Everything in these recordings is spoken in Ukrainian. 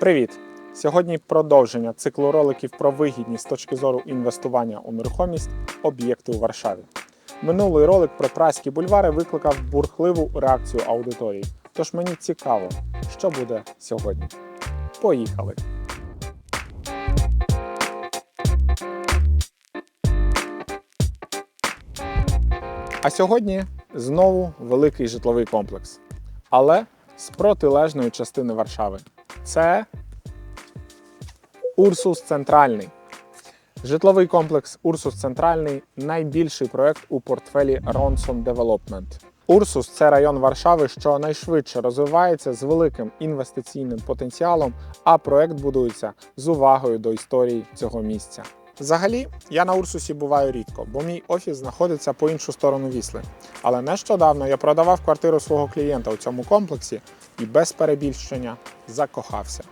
Привіт! Сьогодні продовження циклу роликів про вигідність з точки зору інвестування у нерухомість об'єкти у Варшаві. Минулий ролик про праські бульвари викликав бурхливу реакцію аудиторії. Тож мені цікаво, що буде сьогодні. Поїхали! А сьогодні знову великий житловий комплекс, але з протилежної частини Варшави. Це Урсус Центральний. Житловий комплекс Урсус Центральний найбільший проект у портфелі Ronson Development. Урсус це район Варшави, що найшвидше розвивається з великим інвестиційним потенціалом, а проект будується з увагою до історії цього місця. Взагалі, я на Урсусі буваю рідко, бо мій офіс знаходиться по іншу сторону Вісли. Але нещодавно я продавав квартиру свого клієнта у цьому комплексі і без перебільшення закохався.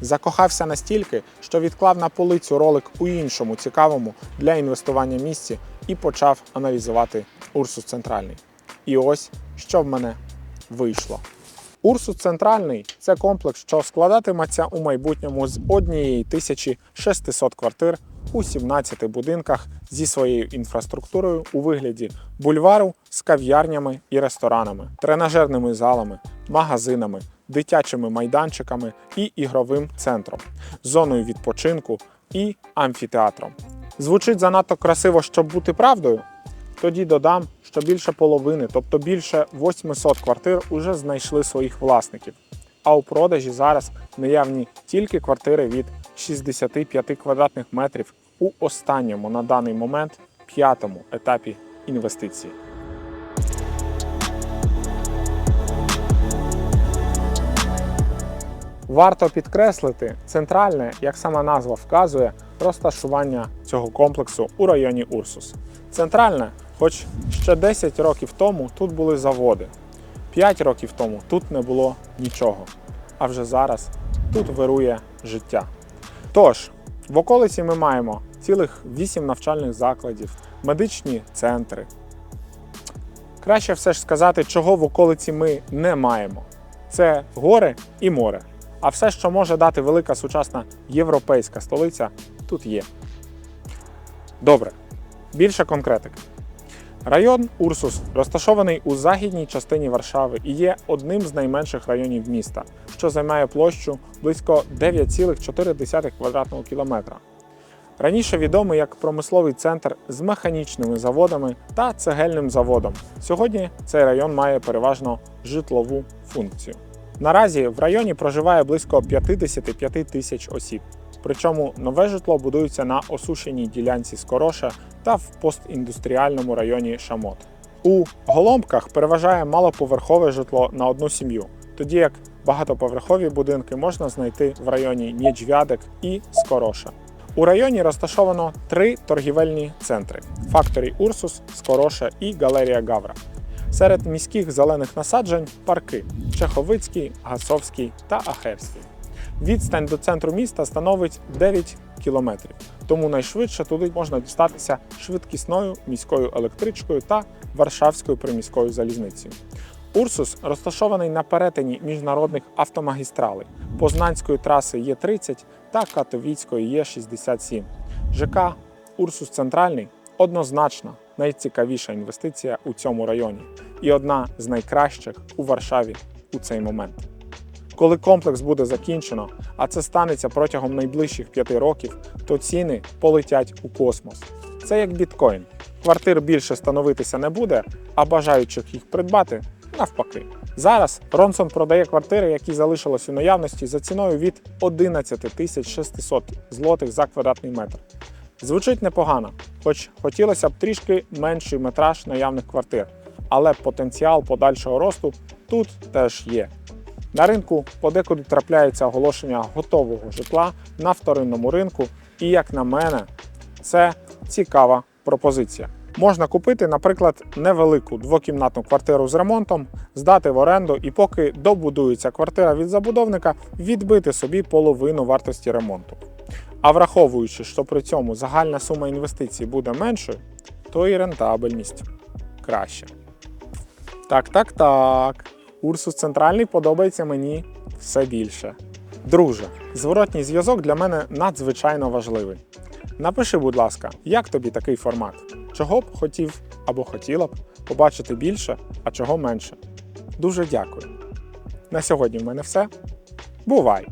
Закохався настільки, що відклав на полицю ролик у іншому цікавому для інвестування місці і почав аналізувати Урсус Центральний. І ось що в мене вийшло. Урсус Центральний це комплекс, що складатиметься у майбутньому з однієї 1600 квартир у 17 будинках зі своєю інфраструктурою у вигляді бульвару з кав'ярнями і ресторанами, тренажерними залами, магазинами, дитячими майданчиками і ігровим центром, зоною відпочинку і амфітеатром. Звучить занадто красиво, щоб бути правдою. Тоді додам, що більше половини, тобто більше 800 квартир, уже знайшли своїх власників. А у продажі зараз наявні тільки квартири від 65 квадратних метрів у останньому на даний момент п'ятому етапі інвестиції. Варто підкреслити центральне, як сама назва вказує, розташування цього комплексу у районі Урсус. Центральне, хоч ще 10 років тому тут були заводи, 5 років тому тут не було нічого. А вже зараз тут вирує життя. Тож, в околиці ми маємо цілих 8 навчальних закладів, медичні центри. Краще все ж сказати, чого в околиці ми не маємо. Це гори і море. А все, що може дати велика сучасна європейська столиця, тут є. Добре, більше конкретики. Район Урсус розташований у західній частині Варшави і є одним з найменших районів міста, що займає площу близько 9,4 квадратного кілометра. Раніше відомий як промисловий центр з механічними заводами та цегельним заводом. Сьогодні цей район має переважно житлову функцію. Наразі в районі проживає близько 55 тисяч осіб. Причому нове житло будується на осушеній ділянці Скороша та в постіндустріальному районі Шамот. У Голомках переважає малоповерхове житло на одну сім'ю, тоді як багатоповерхові будинки можна знайти в районі Нєджвядик і Скороша. У районі розташовано три торгівельні центри: Факторій Урсус, Скороша і Галерія Гавра. Серед міських зелених насаджень парки Чеховицький, Гасовський та Ахерський. Відстань до центру міста становить 9 кілометрів, тому найшвидше туди можна дістатися швидкісною міською електричкою та Варшавською приміською залізницею. Урсус розташований на перетині міжнародних автомагістралей Познанської траси Є30 та Катовіцької Є67. ЖК Урсус Центральний однозначно найцікавіша інвестиція у цьому районі і одна з найкращих у Варшаві у цей момент. Коли комплекс буде закінчено, а це станеться протягом найближчих п'яти років, то ціни полетять у космос. Це як біткоін. Квартир більше становитися не буде, а бажаючих їх придбати навпаки. Зараз Ронсон продає квартири, які залишились у наявності за ціною від 11 тисяч 600 злотих за квадратний метр. Звучить непогано, хоч хотілося б трішки менший метраж наявних квартир, але потенціал подальшого росту тут теж є. На ринку подекуди трапляється оголошення готового житла на вторинному ринку, і, як на мене, це цікава пропозиція. Можна купити, наприклад, невелику двокімнатну квартиру з ремонтом, здати в оренду і поки добудується квартира від забудовника, відбити собі половину вартості ремонту. А враховуючи, що при цьому загальна сума інвестицій буде меншою, то і рентабельність краще. Так, так, так. Урсус центральний подобається мені все більше. Друже, зворотній зв'язок для мене надзвичайно важливий. Напиши, будь ласка, як тобі такий формат? Чого б хотів або хотіла б побачити більше, а чого менше? Дуже дякую. На сьогодні в мене все. Бувай!